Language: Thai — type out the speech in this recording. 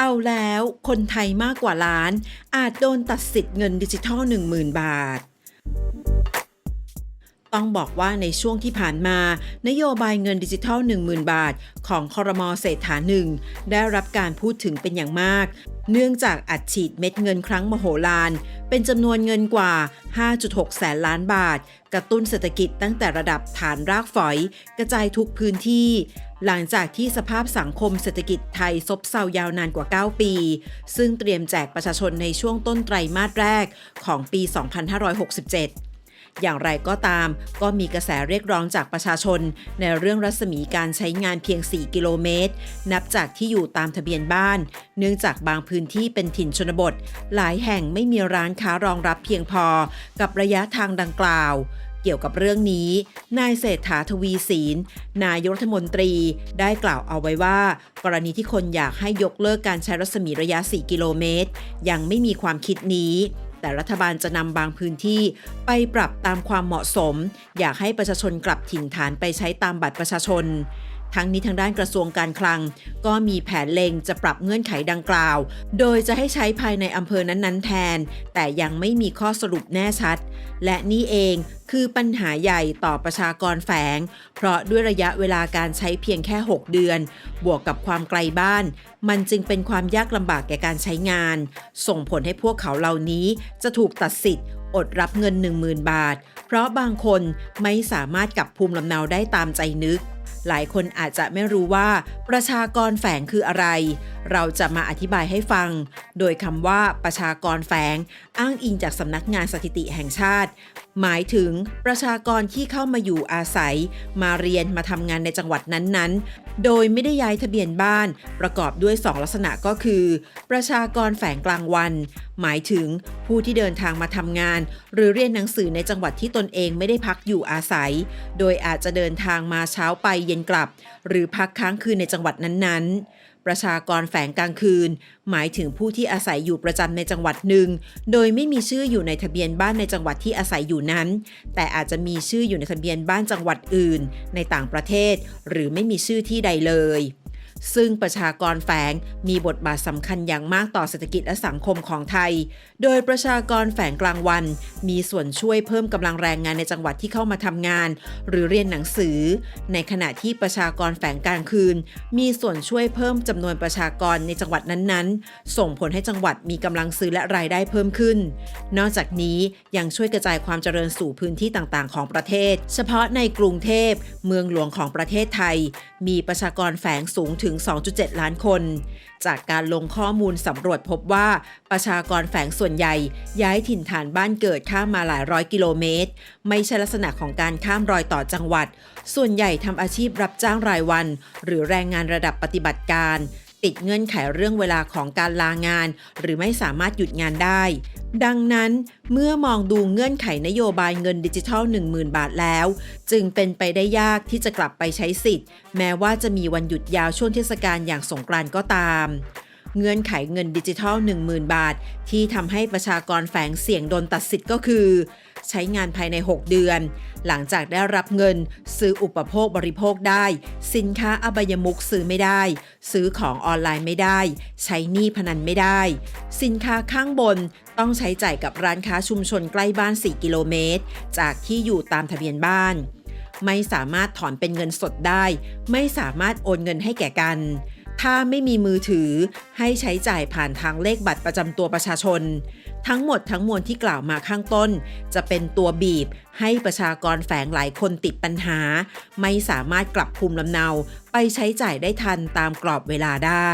เอาแล้วคนไทยมากกว่าล้าน อาจโดนตัดสิทธิ์เงินดิจิทัล 10,000 บาท ต้องบอกว่าในช่วงที่ผ่านมา นโยบายเงินดิจิทัล 10,000 บาท ของคอรมอเศรษฐาหนึ่งได้รับการพูดถึงเป็นอย่างมาก เนื่องจากอัดฉีดเม็ดเงินครั้งมโหฬารเป็นจำนวนเงินกว่า 5.6 แสนล้านบาท กระตุ้นเศรษฐกิจตั้งแต่ระดับฐานรากฝอย กระจายทุกพื้นที่ หลังจากที่สภาพสังคมเศรษฐกิจไทยซบเซายาวนานกว่า 9 ปี ซึ่งเตรียมแจกประชาชนในช่วงต้นไตรมาสแรกของปี 2567อย่างไรก็ตามก็มีกระแสเรียกร้องจากประชาชน ในเรื่องรัศมีการใช้งานเพียง 4 กิโลเมตร นับจากที่อยู่ตามทะเบียนบ้าน เนื่องจากบางพื้นที่เป็นถิ่นชนบท หลายแห่งไม่มีร้านค้ารองรับเพียงพอ กับระยะทางดังกล่าว กี่ยวกับเรื่องนี้ นายเศรษฐาทวีศีล นายกรัฐมนตรีได้กล่าวเอาไว้ว่า กรณีที่คนอยากให้ยกเลิกการใช้รัศมีระยะ 4 กิโลเมตร ยังไม่มีความคิดนี้ แต่รัฐบาลจะนำบางพื้นที่ไปปรับตามความเหมาะสม อยากให้ประชาชนกลับถิ่นฐานไปใช้ตามบัตรประชาชน ทั้งนี้ทางด้านกระทรวงการคลัง ก็มีแผนเล็งจะปรับเงื่อนไขดังกล่าว โดยจะให้ใช้ภายในอำเภอนั้นๆ แทน แต่ยังไม่มีข้อสรุปแน่ชัด และนี่เองคือปัญหาใหญ่ต่อประชากรแฝง เพราะด้วยระยะเวลาการใช้เพียงแค่ 6 เดือน บวกกับความไกลบ้าน มันจึงเป็นความยากลำบากแก่การใช้งาน ส่งผลให้พวกเขาเหล่านี้จะถูกตัดสิทธิ์อดรับเงิน 10,000 บาท เพราะบางคนไม่สามารถกลับภูมิลำเนาได้ตามใจนึก หลายคนอาจจะไม่รู้ว่าประชากรแฝงคืออะไร เราจะมาอธิบายให้ฟัง โดยคำว่าประชากรแฝงอ้างอิงจากสำนักงานสถิติแห่งชาติ หมายถึงประชากรที่เข้ามาอยู่อาศัย มาเรียนมาทำงานในจังหวัดนั้นๆ โดยไม่ได้ย้ายทะเบียนบ้าน ประกอบด้วย 2 ลักษณะก็คือ ประชากรแฝงกลางวัน หมายถึงผู้ที่เดินทางมาทำงาน หรือเรียนหนังสือในจังหวัดที่ตนเองไม่ได้พักอยู่อาศัย โดยอาจจะเดินทางมาเช้าไปเย็นกลับ หรือพักค้างคืนในจังหวัดนั้นๆ ประชากรแฝงกลางคืน หมายถึงผู้ที่อาศัยอยู่ประจำในจังหวัดหนึ่ง โดยไม่มีชื่ออยู่ในทะเบียนบ้านในจังหวัดที่อาศัยอยู่นั้น แต่อาจจะมีชื่ออยู่ในทะเบียนบ้านจังหวัดอื่น ในต่างประเทศ หรือไม่มีชื่อที่ใดเลย ซึ่งประชากรแฝงมีบทบาทสำคัญอย่างมากต่อเศรษฐกิจและสังคมของไทย โดยประชากรแฝงกลางวัน มีส่วนช่วยเพิ่มกำลังแรงงานในจังหวัดที่เข้ามาทำงาน หรือเรียนหนังสือ ในขณะที่ประชากรแฝงกลางคืน มีส่วนช่วยเพิ่มจำนวนประชากรในจังหวัดนั้นๆ ส่งผลให้จังหวัดมีกำลังซื้อและรายได้เพิ่มขึ้น นอกจากนี้ยังช่วยกระจายความเจริญสู่พื้นที่ต่างๆ ของประเทศ เฉพาะในกรุงเทพ เมืองหลวงของประเทศไทยมีประชากรแฝงสูงถึง 2.7 ล้านคน จากการลงข้อมูลสำรวจพบว่าประชากรแฝงส่วนใหญ่ ย้ายถิ่นฐานบ้านเกิดข้ามมาหลายร้อยกิโลเมตร ไม่ใช่ลักษณะของการข้ามรอยต่อจังหวัด ส่วนใหญ่ทำอาชีพรับจ้างรายวัน หรือแรงงานระดับปฏิบัติการ ติดเงื่อนไขเรื่องเวลาของการลางาน หรือไม่สามารถหยุดงานได้ ดังนั้นเมื่อมองดูเงื่อนไขนโยบายเงินดิจิทัล 10,000 บาทแล้ว จึงเป็นไปได้ยากที่จะกลับไปใช้สิทธิ์ แม้ว่าจะมีวันหยุดยาวช่วงเทศกาลอย่างสงกรานต์ก็ตามเงื่อนไขเงินดิจิทัล 10,000 บาท ที่ทำให้ประชากรแฝงเสี่ยงโดนตัดสิทธิ์ก็คือ ใช้งานภายใน 6 เดือน หลังจากได้รับเงิน ซื้ออุปโภคบริโภคได้ สินค้าอบายมุกซื้อไม่ได้ ซื้อของออนไลน์ไม่ได้ ใช้หนี้พนันไม่ได้ สินค้าข้างบนต้องใช้จ่ายกับร้านค้าชุมชนใกล้บ้าน 4 กิโลเมตร จากที่อยู่ตามทะเบียนบ้าน ไม่สามารถถอนเป็นเงินสดได้ ไม่สามารถโอนเงินให้แก่กัน ถ้าไม่มีมือถือให้ใช้จ่ายผ่านทางเลขบัตรประจำตัวประชาชน ทั้งหมดทั้งมวลที่กล่าวมาข้างต้น จะเป็นตัวบีบให้ประชากรแฝงหลายคนติดปัญหา ไม่สามารถกลับภูมิลำเนาไปใช้จ่ายได้ทันตามกรอบเวลาได้